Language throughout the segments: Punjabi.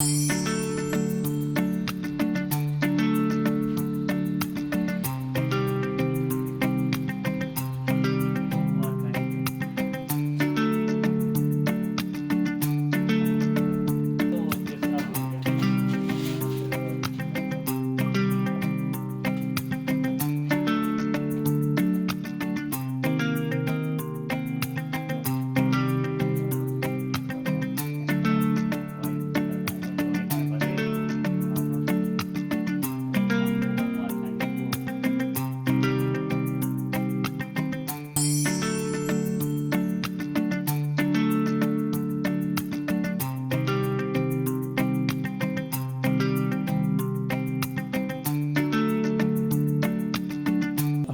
Thank mm -hmm. you.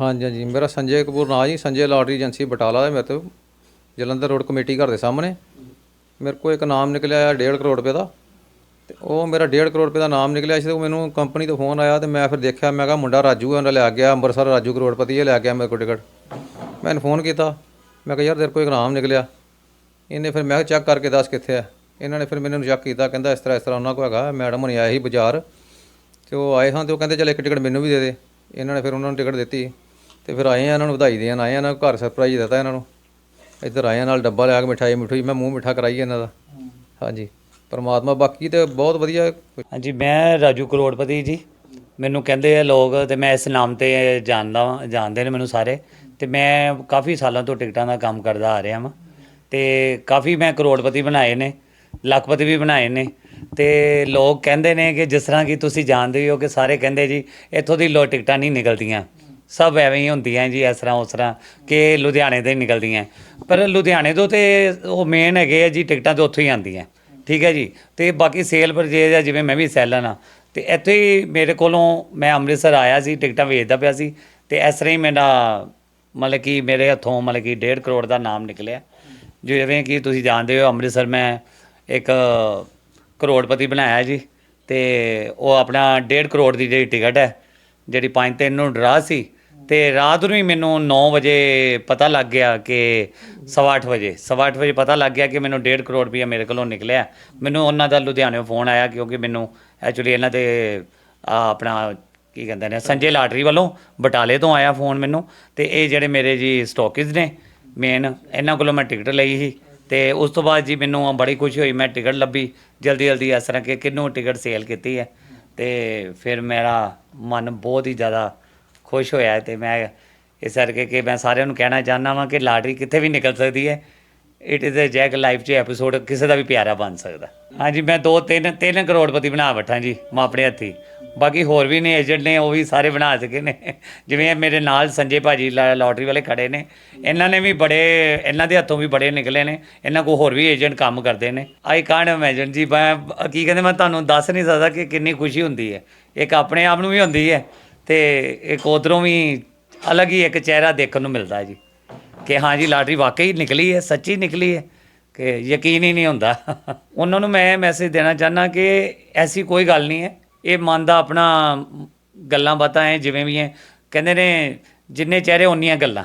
ਹਾਂਜੀ ਹਾਂਜੀ। ਮੇਰਾ ਸੰਜੇ ਕਪੂਰ ਨਾਂ ਜੀ, ਸੰਜੇ ਲਾਟਰੀ ਏਜੰਸੀ ਬਟਾਲਾ ਦਾ ਮੇਰੇ ਤੋਂ। ਜਲੰਧਰ ਰੋਡ ਕਮੇਟੀ ਘਰ ਦੇ ਸਾਹਮਣੇ। ਮੇਰੇ ਕੋਲ ਇੱਕ ਨਾਮ ਨਿਕਲਿਆ 1.5 ਕਰੋੜ ਰੁਪਏ ਦਾ। ਤੇ ਉਹ ਮੇਰਾ 1.5 ਕਰੋੜ ਰੁਪਏ ਦਾ ਨਾਮ ਨਿਕਲਿਆ ਸੀ ਤੇ ਉਹ ਮੈਨੂੰ ਕੰਪਨੀ ਤੋਂ ਫੋਨ ਆਇਆ ਤੇ ਮੈਂ ਫਿਰ ਦੇਖਿਆ, ਮੈਂ ਕਿਹਾ ਮੁੰਡਾ ਰਾਜੂ ਹੈ, ਉਹਨੇ ਲੈ ਗਿਆ, ਅੰਮ੍ਰਿਤਸਰ ਰਾਜੂ ਕਰੋੜਪਤੀ ਇਹ ਲੈ ਗਿਆ ਮੇਰੇ ਕੋਲ ਟਿਕਟ। ਮੈਂ ਇਹਨੂੰ ਫੋਨ ਕੀਤਾ। ਮੈਂ ਕਿਹਾ, ਯਾਰ, ਤੇਰੇ ਕੋਲ ਇੱਕ ਨਾਮ ਨਿਕਲਿਆ। ਇਹਨੇ ਫਿਰ ਮੈਂ ਚੈੱਕ ਕਰਕੇ ਦੱਸ ਕਿੱਥੇ ਹੈ? ਇਹਨਾਂ ਨੇ ਫਿਰ ਮੈਨੂੰ ਚੈੱਕ ਕੀਤਾ, ਕਹਿੰਦਾ ਇਸ ਤਰ੍ਹਾਂ ਇਸ ਤਰ੍ਹਾਂ ਉਹਨਾਂ ਕੋਲ ਹੈਗਾ। ਮੈਡਮ ਹੁਣੀ ਆਇਆ ਸੀ ਬਾਜ਼ਾਰ ਤੇ ਉਹ ਆਏ ਹਾਂ ਤੇ ਉਹ ਕਹਿੰਦੇ, ਚਲ ਇੱਕ ਟਿਕਟ ਮੈਨੂੰ ਵੀ ਦੇ ਦੇ। ਇਹਨਾਂ ਨੇ ਫਿਰ ਉਹਨਾਂ ਨੂੰ ਟਿਕਟ ਦਿੱਤੀ। ਤੇ ਫਿਰ ਆਏ ਆ ਇਹਨਾਂ ਨੂੰ ਵਧਾਈ ਦੇਣ ਆਏ ਆ, ਇਹਨਾਂ ਨੂੰ ਘਰ ਸਰਪ੍ਰਾਈਜ਼ ਦਿੱਤਾ ਇਹਨਾਂ ਨੂੰ। ਇੱਧਰ ਆਏ ਆ, ਨਾਲ ਡੱਬਾ ਲਿਆ ਕੇ ਮਿਠਾਈ ਮਿਠੂਈ, ਮੈਂ ਮੂੰਹ ਮਿੱਠਾ ਕਰਾਈ ਇਹਨਾਂ ਦਾ। ਹਾਂਜੀ, ਪਰਮਾਤਮਾ ਬਾਕੀ ਤੇ ਬਹੁਤ ਵਧੀਆ। ਹਾਂਜੀ, ਮੈਂ ਰਾਜੂ ਕਰੋੜਪਤੀ ਜੀ। ਮੈਨੂੰ ਕਹਿੰਦੇ ਆ ਲੋਕ ਤੇ ਮੈਂ ਇਸ ਨਾਮ ਤੇ ਜਾਣਦਾ ਵਾਂ, ਜਾਣਦੇ ਨੇ ਮੈਨੂੰ ਸਾਰੇ। ਤੇ ਮੈਂ ਕਾਫੀ ਸਾਲਾਂ ਤੋਂ ਟਿਕਟਾਂ ਦਾ ਕੰਮ ਕਰਦਾ ਆ ਰਿਹਾ ਵਾਂ। ਤੇ ਕਾਫੀ ਮੈਂ ਕਰੋੜਪਤੀ ਬਣਾਏ ਨੇ, ਲੱਖਪਤੀ ਵੀ ਬਣਾਏ ਨੇ। ਤੇ ਲੋਕ ਕਹਿੰਦੇ ਨੇ ਕਿ ਜਿਸ ਤਰ੍ਹਾਂ ਕਿ ਤੁਸੀਂ ਜਾਣਦੇ ਹੋ ਕਿ ਸਾਰੇ ਕਹਿੰਦੇ ਜੀ, ਇੱਥੋਂ ਦੀ ਲੋ ਟਿਕਟਾਂ ਨਹੀਂ ਨਿਕਲਦੀਆਂ। ਸਭ ਐਵੇਂ ਹੀ ਹੁੰਦੀਆਂ ਜੀ, ਇਸ ਤਰ੍ਹਾਂ ਉਸ ਤਰ੍ਹਾਂ ਕਿ ਲੁਧਿਆਣੇ ਤੋਂ ਹੀ ਨਿਕਲਦੀਆਂ। ਪਰ ਲੁਧਿਆਣੇ ਤੋਂ ਤੇ ਉਹ ਮੇਨ ਹੈਗੇ ਆ ਜੀ, ਟਿਕਟਾਂ ਤੇ ਉੱਥੋਂ ਹੀ ਆਉਂਦੀਆਂ। ਠੀਕ ਹੈ ਜੀ? ਤੇ ਬਾਕੀ ਸੇਲ ਪਰਚੇਜ ਆ, ਜਿਵੇਂ ਮੈਂ ਵੀ ਸੈਲਰ ਹਾਂ। ਤੇ ਇੱਥੇ ਹੀ ਮੇਰੇ ਕੋਲੋਂ ਮੈਂ ਅੰਮ੍ਰਿਤਸਰ ਆਇਆ ਸੀ, ਟਿਕਟਾਂ ਵੇਚਦਾ ਪਿਆ ਸੀ। ਤੇ ਇਸ ਤਰ੍ਹਾਂ ਹੀ ਮੇਰਾ ਮਤਲਬ ਕਿ ਮੇਰੇ ਹੱਥੋਂ ਮਤਲਬ ਕਿ 1.5 ਕਰੋੜ ਦਾ ਨਾਮ ਨਿਕਲਿਆ। ਜਿਵੇਂ ਕਿ ਤੁਸੀਂ ਜਾਣਦੇ ਹੋ, ਅੰਮ੍ਰਿਤਸਰ ਮੈਂ ਇੱਕ ਕਰੋੜਪਤੀ ਬਣਾਇਆ ਜੀ। ਤੇ ਉਹ ਆਪਣਾ 1.5 ਕਰੋੜ ਦੀ ਜਿਹੜੀ ਟਿਕਟ ਹੈ, ਜਿਹੜੀ 5 3 ਨੂੰ ਡਰਾ ਸੀ ਤੇ ਰਾਤ ਨੂੰ ਹੀ ਮੈਨੂੰ 9 ਵਜੇ ਪਤਾ ਲੱਗ ਗਿਆ ਕਿ ਸਵਾ ਅੱਠ ਵਜੇ, ਸਵਾ ਅੱਠ ਵਜੇ ਪਤਾ ਲੱਗ ਗਿਆ ਕਿ ਮੈਨੂੰ 1.5 ਕਰੋੜ ਰੁਪਇਆ ਮੇਰੇ ਕੋਲੋਂ ਨਿਕਲਿਆ। ਮੈਨੂੰ ਉਹਨਾਂ ਦਾ ਲੁਧਿਆਣੇੋਂ ਫੋਨ ਆਇਆ ਕਿਉਂਕਿ ਮੈਨੂੰ ਐਕਚੁਅਲੀ ਇਹਨਾਂ ਤੇ ਆਪਣਾ ਕੀ ਕਹਿੰਦੇ ਨੇ, ਸੰਜੇ ਲਾਟਰੀ ਵੱਲੋਂ ਬਟਾਲੇ ਤੋਂ ਆਇਆ ਫੋਨ ਮੈਨੂੰ ਤੇ ਇਹ ਜਿਹੜੇ ਮੇਰੇ ਜੀ ਸਟਾਕਿਸ ਨੇ ਮੇਨ ਇਹਨਾਂ ਕੋਲੋਂ ਮੈਂ ਟਿਕਟ ਲਈ ਸੀ ਤੇ ਉਸ ਤੋਂ ਬਾਅਦ ਜੀ ਮੈਨੂੰ ਬੜੀ ਖੁਸ਼ੀ ਹੋਈ, ਮੈਂ ਟਿਕਟ ਲੱਭੀ, ਜਲਦੀ ਜਲਦੀ ਇਸ ਤਰ੍ਹਾਂ ਕਿ ਕਿੰਨੂੰ ਟਿਕਟ ਸੇਲ ਕੀਤੀ ਹੈ ਤੇ ਫਿਰ ਮੇਰਾ ਮਨ ਬਹੁਤ ਹੀ ਜ਼ਿਆਦਾ ਖੁਸ਼ ਹੋਇਆ ਤੇ ਮੈਂ ਇਸ ਕਰਕੇ ਕਿ ਮੈਂ ਸਾਰਿਆਂ ਨੂੰ ਕਹਿਣਾ ਚਾਹੁੰਦਾ ਵਾਂ ਕਿ ਲਾਟਰੀ ਕਿੱਥੇ ਵੀ ਨਿਕਲ ਸਕਦੀ ਹੈ। It is a jack life 'ਚ ਐਪੀਸੋਡ ਕਿਸੇ ਦਾ ਵੀ ਪਿਆਰਾ ਬਣ ਸਕਦਾ। ਹਾਂਜੀ, ਮੈਂ ਦੋ ਤਿੰਨ ਤਿੰਨ ਕਰੋੜਪਤੀ ਬਣਾ ਬੈਠਾ ਜੀ, ਮੈਂ ਆਪਣੇ ਹੱਥੀ। ਬਾਕੀ ਹੋਰ ਵੀ ਨੇ ਏਜੰਟ ਨੇ, ਉਹ ਵੀ ਸਾਰੇ ਬਣਾ ਸਕੇ ਨੇ। ਜਿਵੇਂ ਮੇਰੇ ਨਾਲ ਸੰਜੇ ਭਾਜੀ ਲਾ- ਲਾਟਰੀ ਵਾਲੇ ਖੜੇ ਨੇ। ਇਹਨਾਂ ਨੇ ਵੀ ਬੜੇ, ਇਹਨਾਂ ਦੇ ਹੱਥੋਂ ਵੀ ਬੜੇ ਨਿਕਲੇ ਨੇ। ਇਹਨਾਂ ਕੋਲ ਹੋਰ ਵੀ ਏਜੰਟ ਕੰਮ ਕਰਦੇ ਨੇ। ਆਈ ਕਾਂਟ ਇਮੇਜਿਨ ਜੀ, ਮੈਂ, ਕੀ ਕਹਿੰਦੇ, ਮੈਂ ਤੁਹਾਨੂੰ ਦੱਸ ਨਹੀਂ ਸਕਦਾ ਕਿ ਕਿੰਨੀ ਖੁਸ਼ੀ ਹੁੰਦੀ ਹੈ। ਇੱਕ ਆਪਣੇ ਆਪ ਨੂੰ ਵੀ ਹੁੰਦੀ ਹੈ। ਤੇ ਇੱਕ ਉਧਰੋਂ ਵੀ ਅਲੱਗ ਹੀ ਇੱਕ ਚਿਹਰਾ ਦੇਖਣ ਨੂੰ ਮਿਲਦਾ ਜੀ, ਕਿ ਹਾਂ ਜੀ ਲਾਟਰੀ ਵਾਕਈ ਨਿਕਲੀ ਹੈ, ਸੱਚੀ ਨਿਕਲੀ ਹੈ, ਕਿ ਯਕੀਨ ਹੀ ਨਹੀਂ ਹੁੰਦਾ। ਉਹਨਾਂ ਨੂੰ ਮੈਂ ਮੈਸੇਜ ਦੇਣਾ ਚਾਹੁੰਦਾ ਕਿ ਐਸੀ ਕੋਈ ਗੱਲ ਨਹੀਂ ਹੈ, ਇਹ ਮਨ ਦਾ ਆਪਣਾ ਗੱਲਾਂ ਬਾਤਾਂ ਹੈ ਜਿਵੇਂ ਵੀ ਹੈ ਕਹਿੰਦੇ ਨੇ ਜਿੰਨੇ ਚਿਹਰੇ ਉਨੀਆਂ ਗੱਲਾਂ।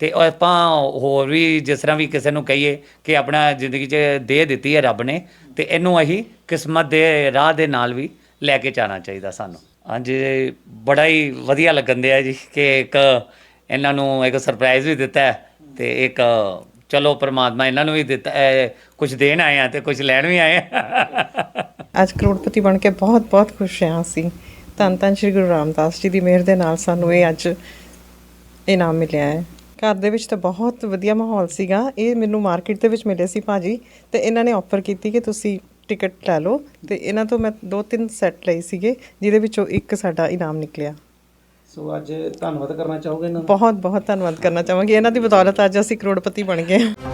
ਤੇ ਆਪਾਂ ਹੋਰ ਵੀ ਜਿਸ ਤਰ੍ਹਾਂ ਵੀ ਕਿਸੇ ਨੂੰ ਕਹੀਏ ਕਿ ਆਪਣਾ ਜ਼ਿੰਦਗੀ 'ਚ ਦੇ ਦਿੱਤੀ ਹੈ ਰੱਬ ਨੇ, ਤੇ ਇਹਨੂੰ ਅਸੀਂ ਕਿਸਮਤ ਦੇ ਰਾਹ ਦੇ ਨਾਲ ਵੀ ਲੈ ਕੇ ਜਾਣਾ ਚਾਹੀਦਾ ਸਾਨੂੰ। ਹਾਂਜੀ, ਬੜਾ ਹੀ ਵਧੀਆ ਲੱਗਣ ਦਿਆ ਜੀ ਕਿ ਇੱਕ ਇਹਨਾਂ ਨੂੰ ਇੱਕ ਸਰਪ੍ਰਾਈਜ਼ ਵੀ ਦਿੱਤਾ ਹੈ ਤੇ ਇੱਕ ਚਲੋ ਪ੍ਰਮਾਤਮਾ ਇਹਨਾਂ ਨੂੰ ਵੀ ਦਿੱਤਾ ਕੁਝ ਦੇਣ ਆਏ ਆ ਤੇ ਕੁਝ ਲੈਣ ਵੀ ਆਏ ਆ। ਅੱਜ ਕਰੋੜਪਤੀ ਬਣ ਕੇ ਬਹੁਤ ਬਹੁਤ ਖੁਸ਼ ਹਾਂ ਅਸੀਂ। ਧੰਨ ਧੰਨ ਸ਼੍ਰੀ ਗੁਰੂ ਰਾਮਦਾਸ ਜੀ ਦੀ ਮਿਹਰ ਦੇ ਨਾਲ ਸਾਨੂੰ ਇਹ ਅੱਜ ਇਨਾਮ ਮਿਲਿਆ ਹੈ। ਘਰ ਦੇ ਵਿੱਚ ਤਾਂ ਬਹੁਤ ਵਧੀਆ ਮਾਹੌਲ ਸੀਗਾ। ਇਹ ਮੈਨੂੰ ਮਾਰਕੀਟ ਦੇ ਵਿੱਚ ਮਿਲੇ ਸੀ ਭਾਜੀ ਤੇ ਇਹਨਾਂ ਨੇ ਆਫਰ ਕੀਤੀ ਕਿ ਤੁਸੀਂ ਟਿਕਟ ਲੈ ਲਓ ਤੇ ਇਹਨਾਂ ਤੋਂ ਮੈਂ ਦੋ ਤਿੰਨ ਸੈੱਟ ਲਏ ਸੀਗੇ ਜਿਹਦੇ ਵਿੱਚੋਂ ਇੱਕ ਸਾਡਾ ਇਨਾਮ ਨਿਕਲਿਆ। ਸੋ ਅੱਜ ਧੰਨਵਾਦ ਕਰਨਾ ਚਾਹੋਗੇ ਇਹਨਾਂ ਦਾ? ਬਹੁਤ ਬਹੁਤ ਧੰਨਵਾਦ ਕਰਨਾ ਚਾਹਾਂਗੀ। ਇਹਨਾਂ ਦੀ ਬਦੌਲਤ ਅੱਜ ਅਸੀਂ ਕਰੋੜਪਤੀ ਬਣ ਗਏ ਹਾਂ।